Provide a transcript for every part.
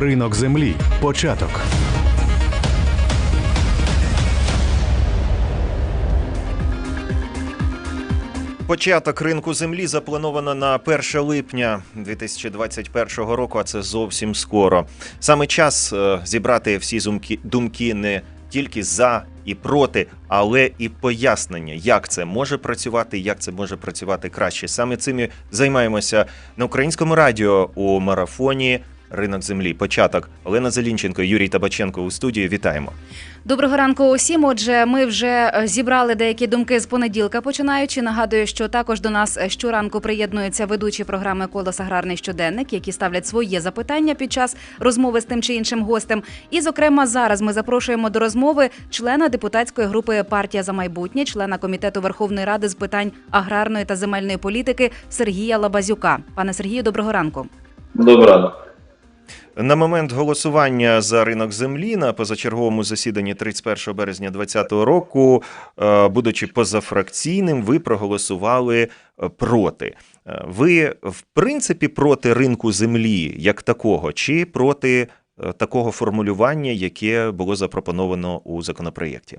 Ринок землі. Початок. Початок ринку землі заплановано на 1 липня 2021 року, а це зовсім скоро. Саме час е, зібрати всі думки не тільки за і проти, але і пояснення, як це може працювати, як це може працювати краще. Саме цим і займаємося на українському радіо у марафоні. Ринок землі. Початок. Олена Зелінченко, Юрій Табаченко у студії. Вітаємо. Доброго ранку усім. Отже, ми вже е, зібрали деякі думки з понеділка. Починаючи, нагадую, що також до нас е, щоранку приєднуються ведучі програми Колос Аграрний щоденник, які ставлять своє запитання під час розмови з тим чи іншим гостем. І, зокрема, зараз ми запрошуємо до розмови члена депутатської групи Партія за майбутнє, члена комітету Верховної Ради з питань аграрної та земельної політики Сергія Лабазюка. Пане Сергію, доброго ранку. Доброго ранку. На момент голосування за ринок землі на позачерговому засіданні 31 березня 2020 року, е, будучи позафракційним, ви проголосували е, проти. Е, Ви, в принципі, проти ринку землі як такого, чи проти такого формулювання, яке було запропоновано у законопроєкті?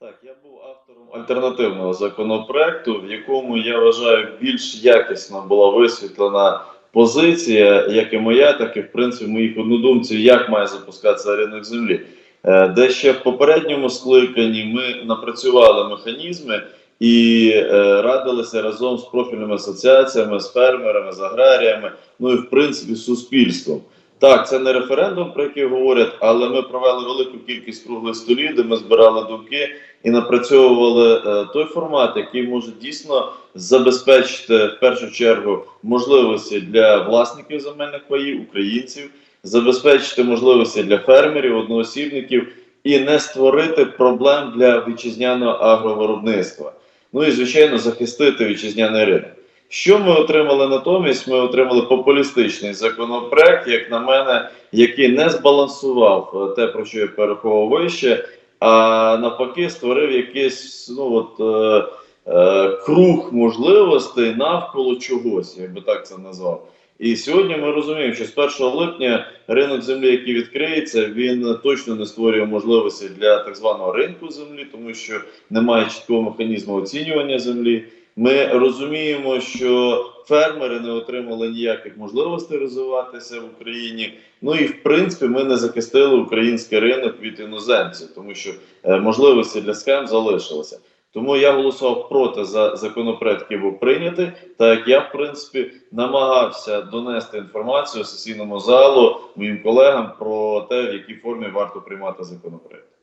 Так, я був автором альтернативного законопроекту, в якому я вважаю більш якісно була висвітлена позиція, як і моя, так і в принципі моїх однодумців, як має запускатися ринок землі. Е, Де ще в попередньому скликанні ми напрацювали механізми і е, радилися разом з профільними асоціаціями, з фермерами, з аграріями, ну і в принципі з суспільством. Так, це не референдум, про який говорять, але ми провели велику кількість круглих столів, де ми збирали думки і напрацьовували е, той формат, який може дійсно забезпечити в першу чергу можливості для власників земельних паїв, українців, забезпечити можливості для фермерів, одноосібників і не створити проблем для вітчизняного агровиробництва. Ну і звичайно захистити вітчизняний ринок. Що ми отримали натомість? Ми отримали популістичний законопроект, як на мене, який не збалансував е, те, про що я переховував вище, а навпаки, створив якийсь ну от е, е, круг можливостей навколо чогось, я би так це назвав. І сьогодні ми розуміємо, що з 1 липня ринок землі, який відкриється, він точно не створює можливості для так званого ринку землі, тому що немає чіткого механізму оцінювання землі. Ми розуміємо, що фермери не отримали ніяких можливостей розвиватися в Україні. Ну і в принципі ми не захистили український ринок від іноземців, тому що е, можливості для схем залишилися. Тому я голосував проти за законопроект, який був прийнятий, так як я в принципі намагався донести інформацію сесійному залу моїм колегам про те, в якій формі варто приймати законопроект.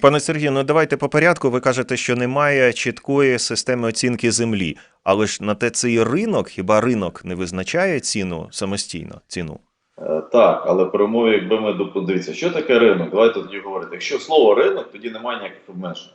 Пане Сергію, ну давайте по порядку. Ви кажете, що немає чіткої системи оцінки землі. Але ж на те цей ринок, хіба ринок не визначає ціну самостійно? Ціну? Е, Так, але при умові, якби ми дивіться, що таке ринок? Давайте тоді говорити. Якщо слово ринок, тоді немає ніяких обмежень.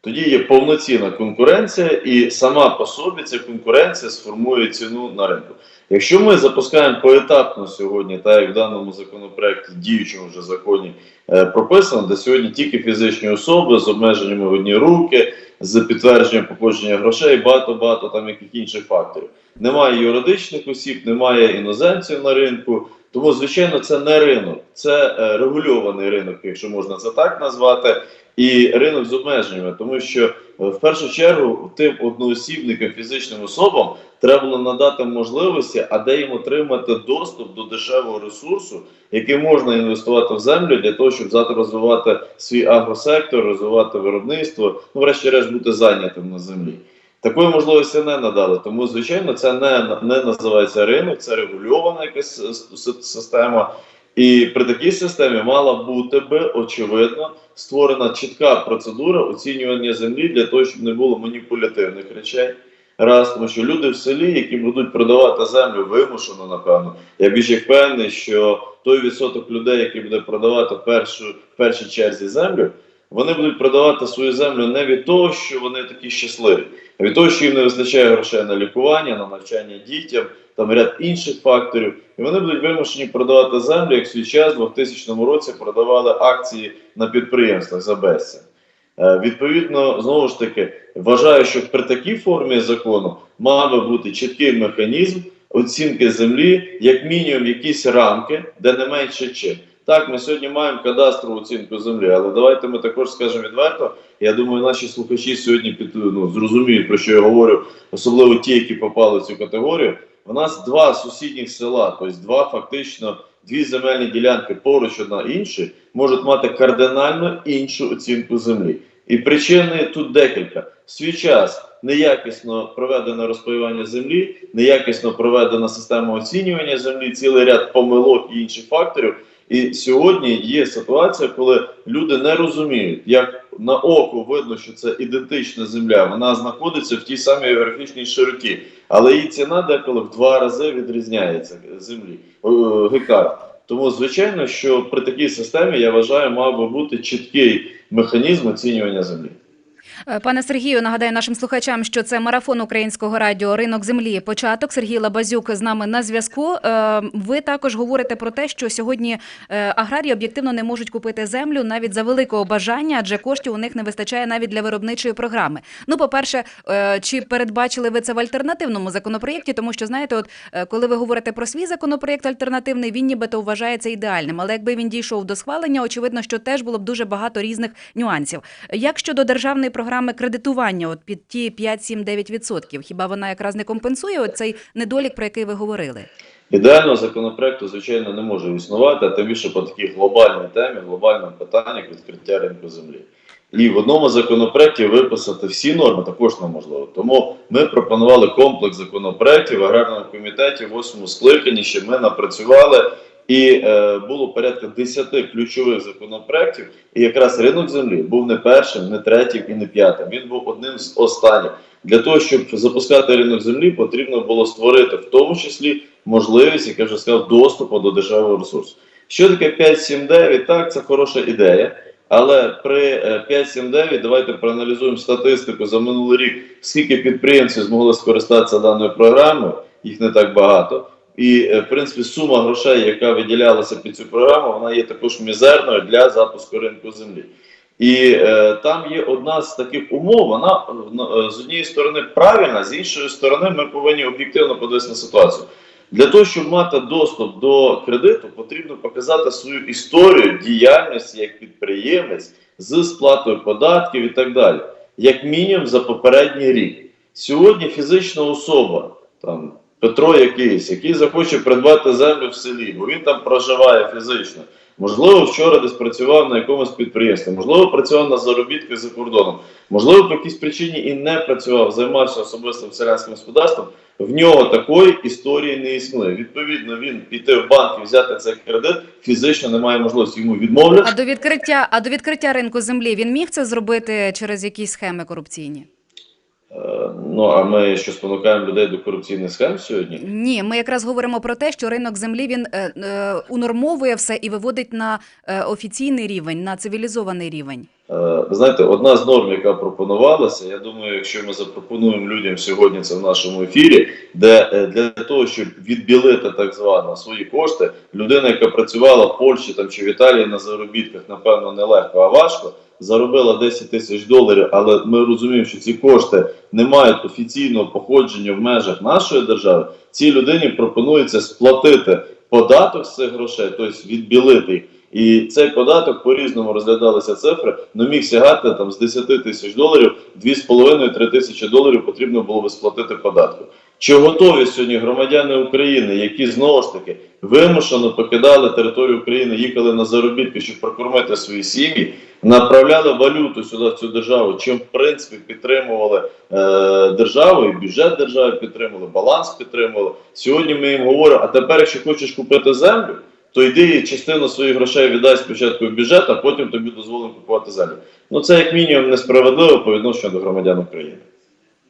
Тоді є повноцінна конкуренція, і сама по собі ця конкуренція сформує ціну на ринку. Якщо ми запускаємо поетапно сьогодні, так як в даному законопроекті, діючому вже законі е, прописано, де сьогодні тільки фізичні особи з обмеженнями в одні руки, з підтвердженням походження грошей, багато-багато там яких інших факторів. Немає юридичних осіб, немає іноземців на ринку. Тому, звичайно, це не ринок, це е, регульований ринок, якщо можна це так назвати, і ринок з обмеженнями, тому що е, в першу чергу тим одноосібникам, фізичним особам треба надати можливості, а де їм отримати доступ до дешевого ресурсу, який можна інвестувати в землю для того, щоб завтра розвивати свій агросектор, розвивати виробництво, ну, врешті-решт бути зайнятим на землі. Такої можливості не надали. Тому, звичайно, це не, не називається ринок, це регульована якась система. І при такій системі мала бути би очевидно створена чітка процедура оцінювання землі для того, щоб не було маніпулятивних речей. Раз, тому що люди в селі, які будуть продавати землю вимушено, напевно, я більш як впевнений, що той відсоток людей, який буде продавати першу в першій черзі землю, вони будуть продавати свою землю не від того, що вони такі щасливі, а від того, що їм не вистачає грошей на лікування, на навчання дітям, там ряд інших факторів. І вони будуть вимушені продавати землю, як в свій час в 2000 році продавали акції на підприємствах за безцінь. Е, Відповідно, знову ж таки, вважаю, що при такій формі закону мав би бути чіткий механізм оцінки землі, як мінімум, якісь рамки, де не менше чим. Так, ми сьогодні маємо кадастрову оцінку землі, але давайте ми також скажемо відверто. Я думаю, наші слухачі сьогодні під, ну, зрозуміють, про що я говорю, особливо ті, які попали в цю категорію. У нас два сусідніх села, тобто два фактично дві земельні ділянки поруч одна інші, можуть мати кардинально іншу оцінку землі. І причини тут декілька. В свій час неякісно проведено розпаювання землі, неякісно проведена система оцінювання землі, цілий ряд помилок і інших факторів. І сьогодні є ситуація, коли люди не розуміють, як на око видно, що це ідентична земля, вона знаходиться в тій самій географічній широті, але її ціна деколи в два рази відрізняється землі е, гектара. Тому, звичайно, що при такій системі я вважаю, мав би бути чіткий механізм оцінювання землі. Е, Пане Сергію, нагадаю нашим слухачам, що це марафон українського радіо Ринок землі. Початок Сергій Лабазюк з нами на зв'язку. Е, Ви також говорите про те, що сьогодні е, аграрії об'єктивно не можуть купити землю навіть за великого бажання, адже коштів у них не вистачає навіть для виробничої програми. Ну, по-перше, е, чи передбачили ви це в альтернативному законопроєкті? Тому що знаєте, от коли ви говорите про свій законопроєкт альтернативний, він нібито вважається ідеальним. Але якби він дійшов до схвалення, очевидно, що теж було б дуже багато різних нюансів. Як щодо державної програми кредитування, от під ті 5-7-9%, хіба вона якраз не компенсує цей недолік, про який ви говорили? Ідеального законопроекту, звичайно, не може існувати, а тим більше по такій глобальній темі, глобальному питанні як відкриття ринку землі. І в одному законопроекті виписати всі норми також неможливо. Тому ми пропонували комплекс законопроєктів в аграрному комітеті в восьмому скликанні, що ми напрацювали. І е, було порядка 10 ключових законопроєктів, і якраз ринок землі був не першим, не третім і не п'ятим. Він був одним з останніх. Для того, щоб запускати ринок землі, потрібно було створити в тому числі можливість, як я вже сказав, доступу до державного ресурсу. Що таке 5.7.9? Так, це хороша ідея. Але при е, 5.7.9 давайте проаналізуємо статистику за минулий рік, скільки підприємців змогли скористатися даною програмою, їх не так багато. І, е, в принципі, сума грошей, яка виділялася під цю програму, вона є також мізерною для запуску ринку землі. І е, там є одна з таких умов, вона е, ну, е, з однієї сторони правильна, з іншої сторони, ми повинні об'єктивно подивитися на ситуацію. Для того, щоб мати доступ до кредиту, потрібно показати свою історію діяльності як підприємець з сплатою податків і так далі, як мінімум за попередній рік. Сьогодні фізична особа, там Петро якийсь, який захоче придбати землю в селі, бо він там проживає фізично. Можливо, вчора десь працював на якомусь підприємстві, можливо, працював на заробітках за кордоном, можливо, по якійсь причині і не працював, займався особистим селянським господарством. В нього такої історії не існує. Відповідно, він піти в банк і взяти цей кредит фізично немає можливості йому відмовлять. А до відкриття, а до відкриття ринку землі він міг це зробити через якісь схеми корупційні? Е, Ну а ми що спонукаємо людей до корупційних схем сьогодні? Ні, ми якраз говоримо про те, що ринок землі він е, е, унормовує все і виводить на офіційний рівень, на цивілізований рівень. Е, Ви знаєте, одна з норм, яка пропонувалася, я думаю, якщо ми запропонуємо людям сьогодні це в нашому ефірі, де е, для того, щоб відбілити так звано свої кошти, людина, яка працювала в Польщі там чи в Італії на заробітках, напевно, не легко, а важко, заробила 10 тисяч доларів, але ми розуміємо, що ці кошти не мають офіційного походження в межах нашої держави. Цій людині пропонується сплатити податок з цих грошей, тобто відбілити їх. І цей податок по-різному розглядалися цифри, ну міг сягати там з 10 тисяч доларів, 2,5-3 тисячі доларів потрібно було би сплатити податку. Чи готові сьогодні громадяни України, які знову ж таки вимушено покидали територію України, їхали на заробітки, щоб прокормити свої сім'ї, направляли валюту сюди в цю державу, чим в принципі підтримували е, державу, і бюджет держави підтримували, баланс підтримували. Сьогодні ми їм говоримо: а тепер, якщо хочеш купити землю, то йди частину своїх грошей віддай спочатку в бюджет, а потім тобі дозволимо купувати землю. Ну це як мінімум несправедливо по відношенню до громадян України.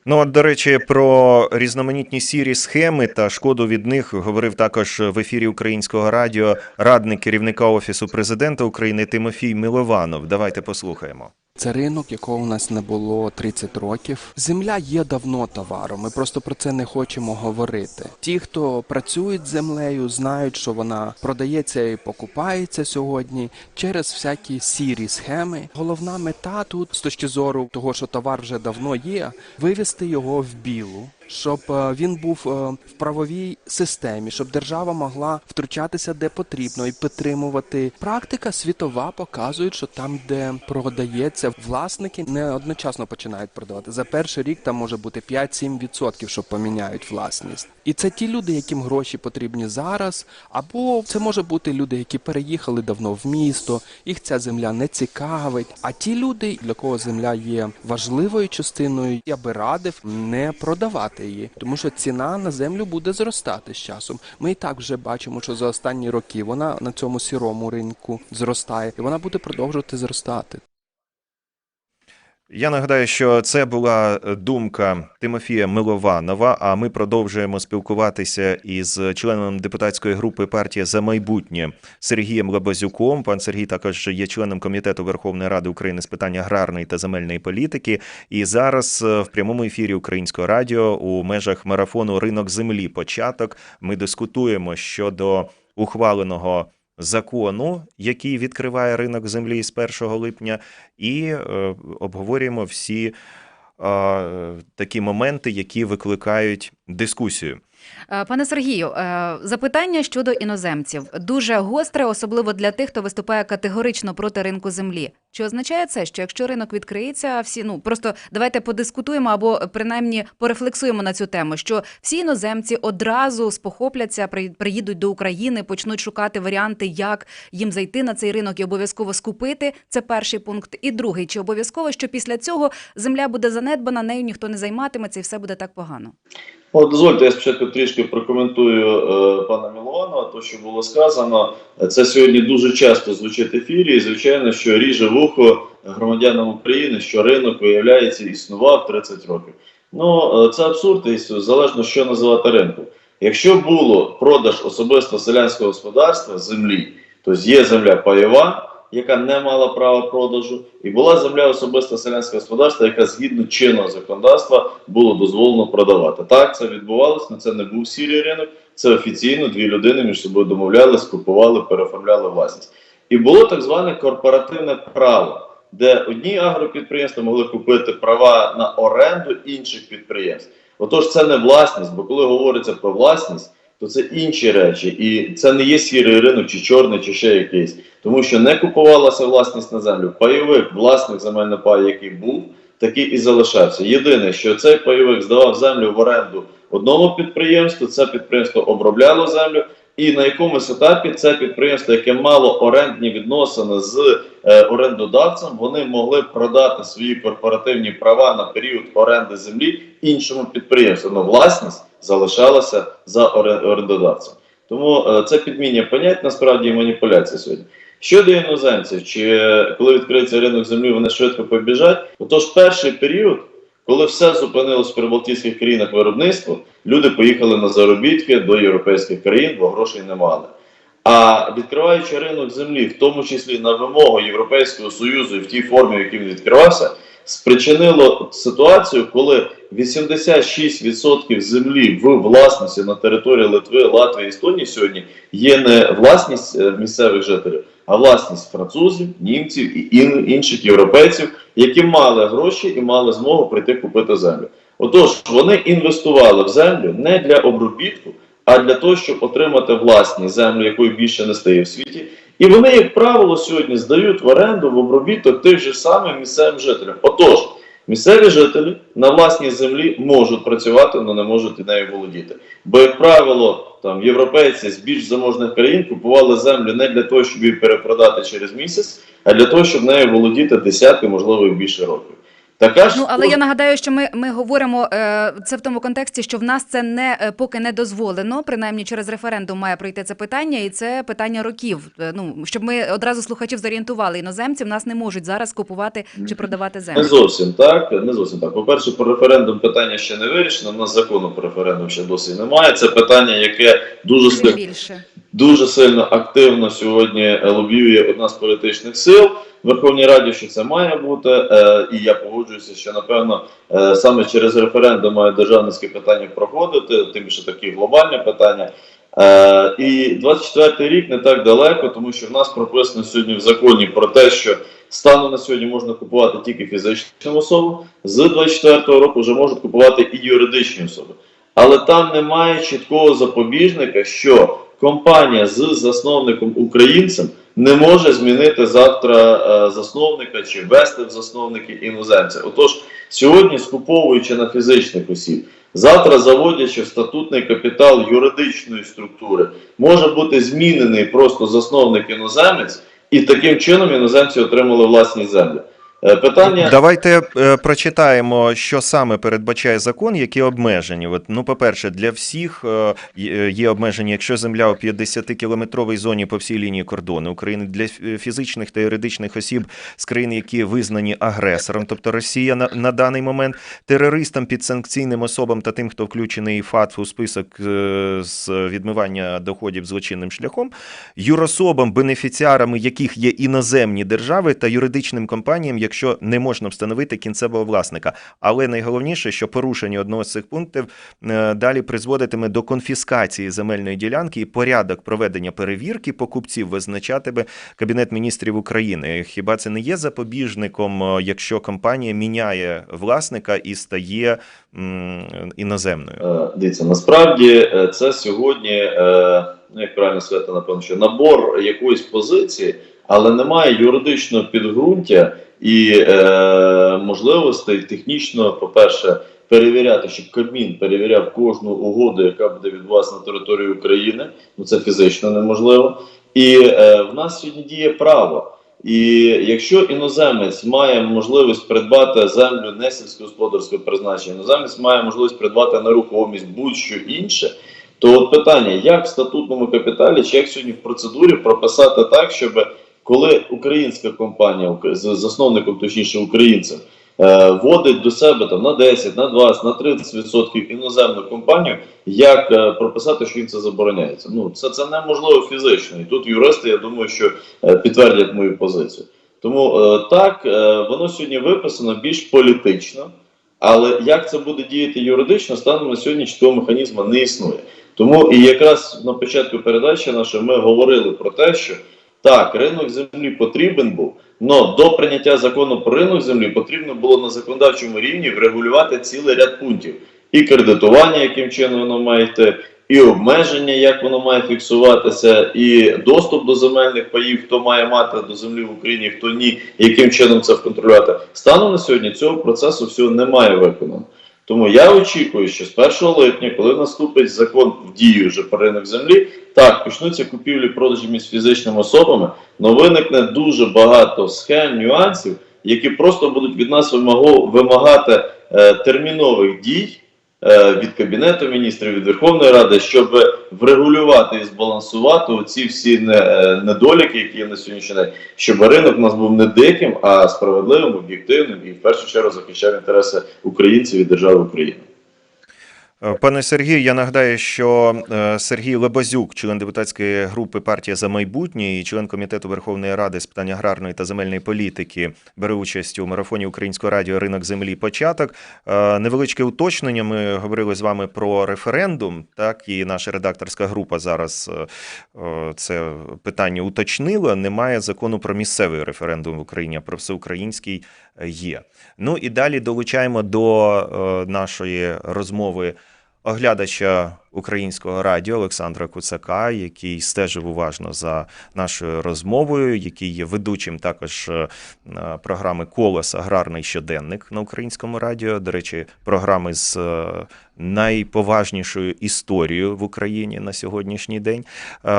Ну, от, до речі, про різноманітні сірі схеми та шкоду від них говорив також в ефірі Українського радіо радник керівника Офісу президента України Тимофій Милованов. Давайте послухаємо. Це ринок, якого у нас не було 30 років. Земля є давно товаром. Ми просто про це не хочемо говорити. Ті, хто працюють з землею, знають, що вона продається і покупається сьогодні через всякі сірі схеми. Головна мета тут, з точки зору того, що товар вже давно є, вивести його в білу. щоб е, він був е, в правовій системі, щоб держава могла втручатися де потрібно і підтримувати. Практика світова показує, що там, де продається, власники не одночасно починають продавати. За перший рік там може бути 5-7%, що поміняють власність. І це ті люди, яким гроші потрібні зараз, або це може бути люди, які переїхали давно в місто, їх ця земля не цікавить. А ті люди, для кого земля є важливою частиною, я би радив не продавати її, тому що ціна на землю буде зростати з часом. Ми і так вже бачимо, що за останні роки вона на цьому сірому ринку зростає, і вона буде продовжувати зростати. Я нагадаю, що це була думка Тимофія Милованова. А ми продовжуємо спілкуватися із членом депутатської групи партія за майбутнє Сергієм Лабазюком. Пан Сергій також є членом комітету Верховної Ради України з питань аграрної та земельної політики. І зараз е, в прямому ефірі Українського радіо у межах марафону Ринок землі. Початок ми дискутуємо щодо ухваленого закону, який відкриває ринок землі з 1 липня, і е, обговорюємо всі е, такі моменти, які викликають дискусію. Е, Пане Сергію, запитання щодо іноземців дуже гостре, особливо для тих, хто виступає категорично проти ринку землі. Чи означає це, що якщо ринок відкриється, всі ну просто давайте подискутуємо або принаймні порефлексуємо на цю тему, що всі іноземці одразу спохопляться, при- приїдуть до України, почнуть шукати варіанти, як їм зайти на цей ринок і обов'язково скупити. Це перший пункт. І другий, чи обов'язково, що після цього земля буде занедбана, нею ніхто не займатиметься, і все буде так погано. От дозвольте, я спочатку трішки прокоментую е, пана Мілованова, то, що було сказано. Це сьогодні дуже часто звучить ефірі, і звичайно, що ріже вухо громадянам України, що ринок, виявляється, існував 30 років. Ну, е, це абсурд, і залежно, що називати ринком. Якщо було продаж особисто селянського господарства землі, то є земля пайова, яка не мала права продажу, і була земля особисто селянського господарства, яка згідно чинного законодавства було дозволено продавати. Так, це відбувалося, але це не був сірий ринок. Це офіційно дві людини між собою домовлялись, купували, переоформляли власність. І було так зване корпоративне право, де одні агропідприємства могли купити права на оренду інших підприємств. Отож, це не власність, бо коли говориться про власність, то це інші речі, і це не є сірий ринок, чи чорний, чи ще якийсь, тому що не купувалася власність на землю. Пайовик, власник земельного паю, який був, такий і залишався. Єдине, що цей пайовик здавав землю в оренду одному підприємству, це підприємство обробляло землю, і на якомусь етапі це підприємство, яке мало орендні відносини з е, орендодавцем, вони могли продати свої корпоративні права на період оренди землі іншому підприємству. Ну, власність залишалася за орендодавцем. Тому е, це підміння понять насправді і маніпуляція сьогодні. Щодо іноземців, чи е, коли відкриється ринок землі, вони швидко побіжать. Отож, перший період, коли все зупинилось в прибалтійських країнах виробництво, люди поїхали на заробітки до європейських країн, бо грошей не мали. А відкриваючи ринок землі, в тому числі на вимогу Європейського Союзу і в тій формі, в якій він відкривався, спричинило ситуацію, коли 86% землі в власності на території Литви, Латвії, Естонії сьогодні є не власність е, місцевих жителів, а власність французів, німців і інших європейців, які мали гроші і мали змогу прийти купити землю. Отож, вони інвестували в землю не для обробітку, а для того, щоб отримати власні землю, якої більше не стає в світі. І вони, як правило, сьогодні здають в оренду в обробіток тих же самих місцевим жителям. Отож, місцеві жителі на власній землі можуть працювати, але не можуть нею володіти. Бо, як правило, там європейці з більш заможних країн купували землю не для того, щоб її перепродати через місяць, а для того, щоб нею володіти десятки, можливо, і більше років. Така ж Ну але я нагадаю, що ми, ми говоримо е, це в тому контексті, що в нас це не е, поки не дозволено. Принаймні через референдум має пройти це питання, і це питання років. Е, Ну щоб ми одразу слухачів зорієнтували. Іноземці в нас не можуть зараз купувати чи продавати Не зовсім так. Не зовсім так. По-перше, про референдум питання ще не вирішено. У нас закону про референдум ще досі немає. Це питання, яке дуже Тим більше. Дуже сильно активно сьогодні лобіює одна з політичних сил в Верховній Раді, що це має бути. Е, і я погоджуюся, що напевно е, саме через референдум має державницьке питання проходити, тим більше такі глобальні питання. Е, і 24 рік не так далеко, тому що в нас прописано сьогодні в законі про те, що станом на сьогодні можна купувати тільки фізичним особам. З 24 року вже можуть купувати і юридичні особи. Але там немає чіткого запобіжника, що компанія з засновником українцем не може змінити завтра е, засновника чи ввести в засновники іноземця. Отож, сьогодні скуповуючи на фізичних осіб, завтра заводячи в статутний капітал юридичної структури, може бути змінений просто засновник іноземець, і таким чином іноземці отримали власні землі. Е, Питання Давайте е, прочитаємо, що саме передбачає закон, які обмеження. От, ну, по-перше, для всіх е, є- є обмеження, якщо земля у 50-кілометровій зоні по всій лінії кордону України для фізичних та юридичних осіб з країн, які визнані агресором, тобто Росія на, на даний момент, терористам, підсанкційним особам та тим, хто включений ФАТФ у список е, з відмивання доходів злочинним шляхом, юрособам, бенефіціарами яких є іноземні держави та юридичним компаніям, якщо не можна встановити кінцевого власника. Але найголовніше, що порушення одного з цих пунктів е, далі призводитиме до конфіскації земельної ділянки і порядок проведення перевірки покупців визначатиме Кабінет міністрів України. Хіба це не є запобіжником, е, якщо компанія міняє власника і стає іноземною? Е, Дивіться, насправді це сьогодні, ну як правильно сказати, напевно, що набор якоїсь позиції, але немає юридичного підґрунтя і е, можливостей технічно, по-перше, перевіряти, щоб Кабмін перевіряв кожну угоду, яка буде від вас на території України. Ну це фізично неможливо. І е, в нас сьогодні діє право. І якщо іноземець має можливість придбати землю не сільськогосподарського призначення, іноземець має можливість придбати нерухомість будь-що інше, то от питання, як в статутному капіталі, чи як сьогодні в процедурі прописати так, щоб коли українська компанія з засновником, точніше українцем, е, вводить до себе там на 10, на 20, на 30% іноземну компанію, як е, прописати, що їм це забороняється? Ну це, це неможливо фізично. І тут юристи, я думаю, що е, підтвердять мою позицію. Тому е, так, е, воно сьогодні виписано більш політично, але як це буде діяти юридично, станом на сьогодні чіткого механізму не існує. Тому і якраз на початку передачі нашої ми говорили про те, що так, ринок землі потрібен був, але до прийняття закону про ринок землі потрібно було на законодавчому рівні врегулювати цілий ряд пунктів. І кредитування, яким чином воно має йти, і обмеження, як воно має фіксуватися, і доступ до земельних паїв, хто має мати до землі в Україні, хто ні, яким чином це контролювати. Станом на сьогодні цього процесу всього немає виконано. Тому я очікую, що з 1 липня, коли наступить закон в дію вже про ринок землі, так почнуться купівлі продажі між фізичними особами, але виникне дуже багато схем, нюансів, які просто будуть від нас вимагати е, термінових дій від Кабінету міністрів, від Верховної Ради, щоб врегулювати і збалансувати оці всі е, недоліки, які є на сьогоднішній день, щоб ринок у нас був не диким, а справедливим, об'єктивним і в першу чергу захищав інтереси українців і держави України. Е, Пане Сергію, я нагадаю, що е, Сергій Лебазюк, член депутатської групи Партія за майбутнє і член комітету Верховної Ради з питань аграрної та земельної політики, бере участь у марафоні Українського радіо Ринок землі. Початок. Е, Невеличке уточнення. Ми говорили з вами про референдум. Так і наша редакторська група зараз це питання уточнила. Немає закону про місцевий референдум в Україні, а про всеукраїнський є. Ну і далі долучаємо до нашої розмови оглядача українського радіо Олександра Куцака, який стежив уважно за нашою розмовою, який є ведучим також е, програми Колос Аграрний щоденник на українському радіо. До речі, програми з е, найповажнішою історією в Україні на сьогоднішній день. Е,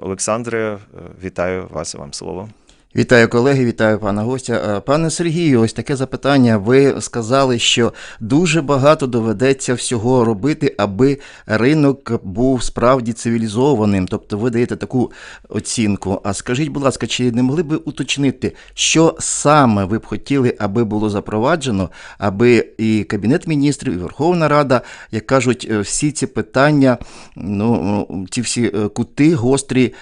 Олександре, вітаю вас і вам слово. Вітаю колеги, вітаю пана гостя. Е, Пане Сергію, ось таке запитання. Ви сказали, що дуже багато доведеться всього робити, аби ринок був справді цивілізованим. Тобто ви даєте таку оцінку. А скажіть, будь ласка, чи не могли б ви уточнити, що саме ви б хотіли, аби було запроваджено, аби і Кабінет міністрів, і Верховна Рада, як кажуть, е, всі ці питання, ну ці всі е, кути гострі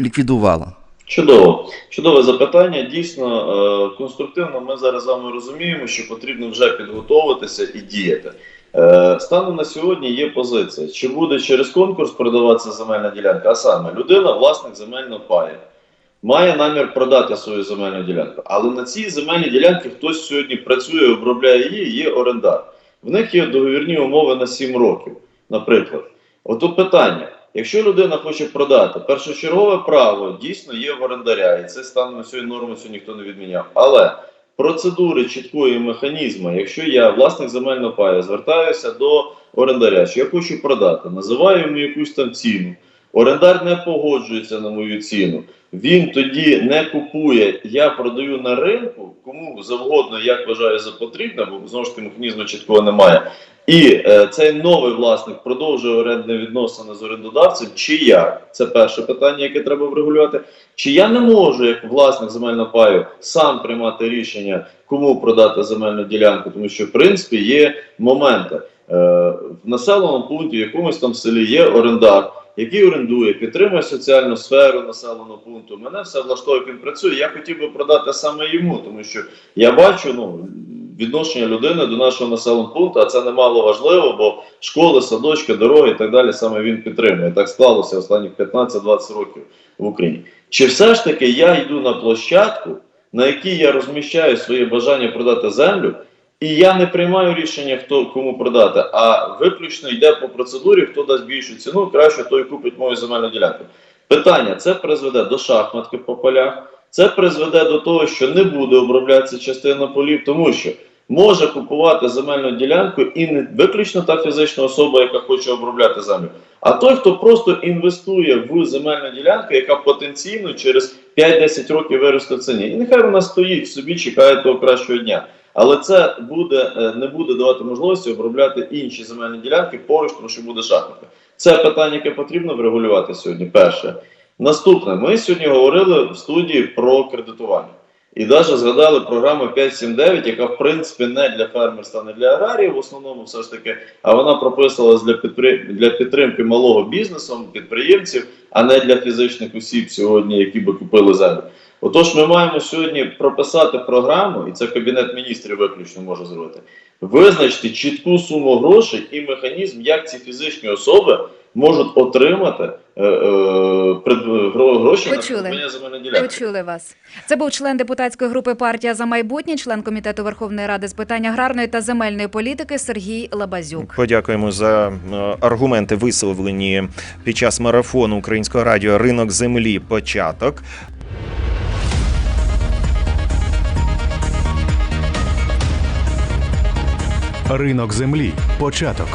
ліквідувала? Чудово, чудове запитання. Дійсно, е, конструктивно ми зараз з вами розуміємо, що потрібно вже підготовитися і діяти. Е, станом на сьогодні є позиція, чи буде через конкурс продаватися земельна ділянка, а саме людина, власник земельного паю, має намір продати свою земельну ділянку. Але на цій земельній ділянці хтось сьогодні працює, обробляє її, є орендар. В них є договірні умови на 7 років, наприклад. Ото питання. Якщо людина хоче продати, першочергове право дійсно є в орендаря, і це станом сьогодні норму сьогодні ніхто не відміняв. Але процедури чіткої механізму, якщо я власник земельного паю, звертаюся до орендаря, що я хочу продати, називаю йому якусь там ціну. Орендар не погоджується на мою ціну. Він тоді не купує, я продаю на ринку, кому завгодно, як вважаю за потрібне, бо знову ж таки механізму чіткого немає. І е, цей новий власник продовжує орендні відносини з орендодавцем, чи як? Це перше питання, яке треба врегулювати. Чи я не можу, як власник земельного паю, сам приймати рішення, кому продати земельну ділянку, тому що в принципі є моменти. Е, в населеному пункті, в якомусь там селі є орендар, який орендує, підтримує соціальну сферу населеного пункту. Мене все влаштовує, він працює. Я хотів би продати саме йому, тому що я бачу ну, відношення людини до нашого населеного пункту, а це немало важливо, бо школи, садочки, дороги і так далі саме він підтримує. Так склалося останні 15-20 років в Україні. Чи все ж таки я йду на площадку, на якій я розміщаю своє бажання продати землю? І я не приймаю рішення, хто кому продати, а виключно йде по процедурі, хто дасть більшу ціну, краще той купить мою земельну ділянку. Питання: це призведе до шахматки по полях, це призведе до того, що не буде оброблятися частина полів, тому що може купувати земельну ділянку і не виключно та фізична особа, яка хоче обробляти землю, а той, хто просто інвестує в земельну ділянку, яка потенційно через 5-10 років виросте в ціні. І нехай вона стоїть собі, чекає того кращого дня. Але це буде, е, не буде давати можливості обробляти інші земельні ділянки поруч, тому що буде шахматка. Це питання, яке потрібно врегулювати сьогодні. Перше. Наступне, ми сьогодні говорили в студії про кредитування. І навіть згадали програму 579, яка в принципі не для фермерства, не для аграріїв, в основному все ж таки, а вона прописувалась для, підпри... для підтримки малого бізнесу, підприємців, а не для фізичних осіб сьогодні, які би купили землю. Отож, ми маємо сьогодні прописати програму, і це Кабінет міністрів виключно може зробити, визначити чітку суму грошей і механізм, як ці фізичні особи можуть отримати е, е, гроші Почули. на земельної ділянки. Почули вас. Це був член депутатської групи партія за майбутнє, член комітету Верховної Ради з питань аграрної та земельної політики Сергій Лабазюк. Подякуємо за е, аргументи, висловлені під час марафону українського радіо Ринок землі. Початок. Ринок землі. Початок.